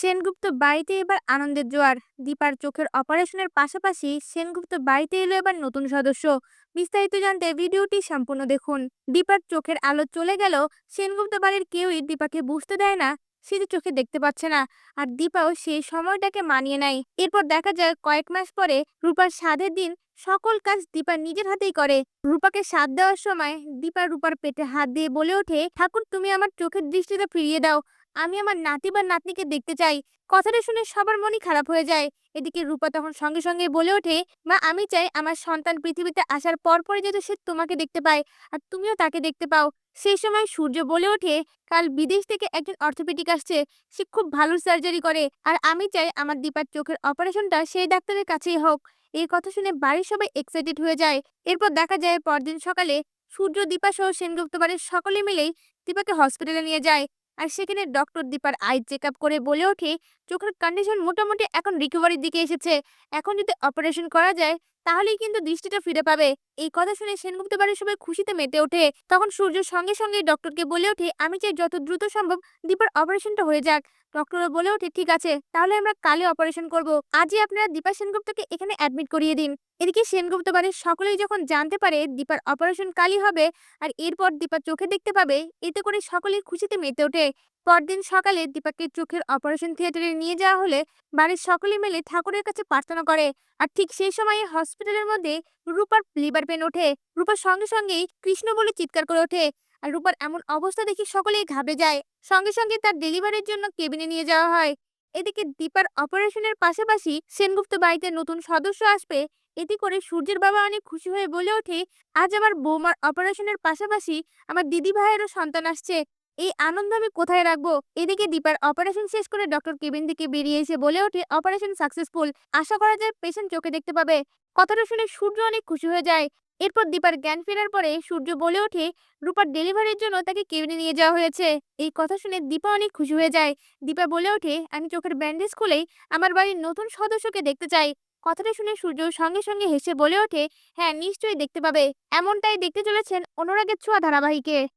সেনগুপ্ত বাড়িতে এবার আনন্দের জোয়ার। দীপার চোখের অপারেশনের পাশাপাশি সেনগুপ্ত বাড়িতে এলো এবার নতুন সদস্য। বিস্তারিত জানতে ভিডিওটি সম্পূর্ণ দেখুন। দীপার চোখের আলো চলে গেল, সেনগুপ্ত বাড়ির কেউই দীপাকে বুঝতে দেয় না, সে যে চোখে দেখতে পাচ্ছে না। আর দীপাও সেই সময়টাকে মানিয়ে নেয়। এরপর দেখা যায় কয়েক মাস পরে রূপার সাধের দিন সকল কাজ দীপা নিজের হাতেই করে। রূপাকে সাথ দেওয়ার সময় দীপা রূপার পেটে হাত দিয়ে বলে ওঠে, ঠাকুর, তুমি আমার চোখের দৃষ্টিটা ফিরিয়ে দাও। আমি আমার নাতি বা নাতনিকে দেখতে চাই। কথাটা শুনে সবার মনই খারাপ হয়ে যায়। এদিকে রূপা তখন সঙ্গে সঙ্গে বলে ওঠে, মা, আমি চাই আমার সন্তান পৃথিবীতে আসার পর পরে যাতে সে তোমাকে দেখতে পায় আর তুমিও তাকে দেখতে পাও। সেই সময় সূর্য বলে ওঠে, কাল বিদেশ থেকে একজন অর্থোপেডিক আসছে। সে খুব ভালো সার্জারি করে। আর আমি চাই আমার দীপার চোখের অপারেশনটা সেই ডাক্তারের কাছেই হোক। এই কথা শুনে বাড়ির সবাই এক্সাইটেড হয়ে যায়। এরপর দেখা যায় পরদিন সকালে সূর্য, দীপা সহ সেনগুপ্ত বাড়ির সকলে মিলেই দীপাকে হসপিটালে নিয়ে যায়। আর সেখানে ডক্টর দীপার আই চেক আপ করে বলে ওঠে, চোখের কন্ডিশন মোটামুটি এখন রিকভারির দিকে এসেছে। এখন যদি অপারেশন করা যায় তাহলেই কিন্তু দৃষ্টিটা ফিরে পাবে। এই কথা শুনে সেনগুপ্ত বাড়ির সবাই খুশিতে মেতে ওঠে। তখন সূর্য সঙ্গে সঙ্গে ডক্টরকে বলে ওঠে, আমি চাই যত দ্রুত সম্ভব দীপার অপারেশনটা হয়ে যাক। ডক্টরও বলে ওঠে, ঠিক আছে, তাহলে আমরা কালে অপারেশন করব। আজই আপনারা দীপা সেনগুপ্তকে এখানে অ্যাডমিট করিয়ে দিন। এদিকে সেনগুপ্ত বাড়ির সকলেই যখন জানতে পারে দীপার অপারেশন কালই হবে, আর এরপর দীপা চোখে দেখতে পাবে, এতে করে সকলেই খুশিতে মেতে ওঠে। পরদিন সকালে দীপাকে চোখের অপারেশন থিয়েটারে নিয়ে যাওয়া হলে বাড়ির সকলে মিলে ঠাকুরের কাছে প্রার্থনা করে। আর ঠিক সেই সময়ে হসপিটালের মধ্যে রূপার লিভার পেন ওঠে। রূপার সঙ্গে সঙ্গেই কৃষ্ণ বলে চিৎকার করে ওঠে। আর রূপার এমন অবস্থা দেখে সকলেই ঘাবড়ে যায়। সঙ্গে সঙ্গে তার ডেলিভারির জন্য কেবিনে নিয়ে যাওয়া হয়। এদিকে দীপার অপারেশনের পাশাপাশি সেনগুপ্ত বাড়িতে নতুন সদস্য আসবে। এতে করে সূর্যের বাবা অনেক খুশি হয়ে বলে ওঠে, আজ আমার বৌমার অপারেশনের পাশাপাশি আমার দিদি ভাইয়েরও সন্তান আসছে। এই আনন্দ আমি কোথায় রাখব? এদিকে দীপার অপারেশন শেষ করে ডক্টর কেবিন থেকে বেরিয়ে এসে বলে ওঠে অপারেশন সাকসেসফুল আশা করা যায় পেশেন্ট চোখে দেখতে পাবে। কথাটা শুনে সূর্য অনেক খুশি হয়ে যায়। এরপর দীপার জ্ঞান ফেরার পরে সূর্য বলে ওঠে, রূপার ডেলিভারির জন্য তাকে কেবিনে নিয়ে যাওয়া হয়েছে। এই কথা শুনে দীপা অনেক খুশি হয়ে যায়। দীপা বলে ওঠে, আমি চোখের ব্যান্ডেজ খুলেই আমার বাড়ির নতুন সদস্যকে দেখতে চাই। কথাটা শুনে সূর্য সঙ্গে সঙ্গে হেসে বলে ওঠে হ্যাঁ নিশ্চয়ই দেখতে পাবে। এমনটাই দেখতে চলেছেন অনুরাগের ছোঁয়া ধারাবাহিকে।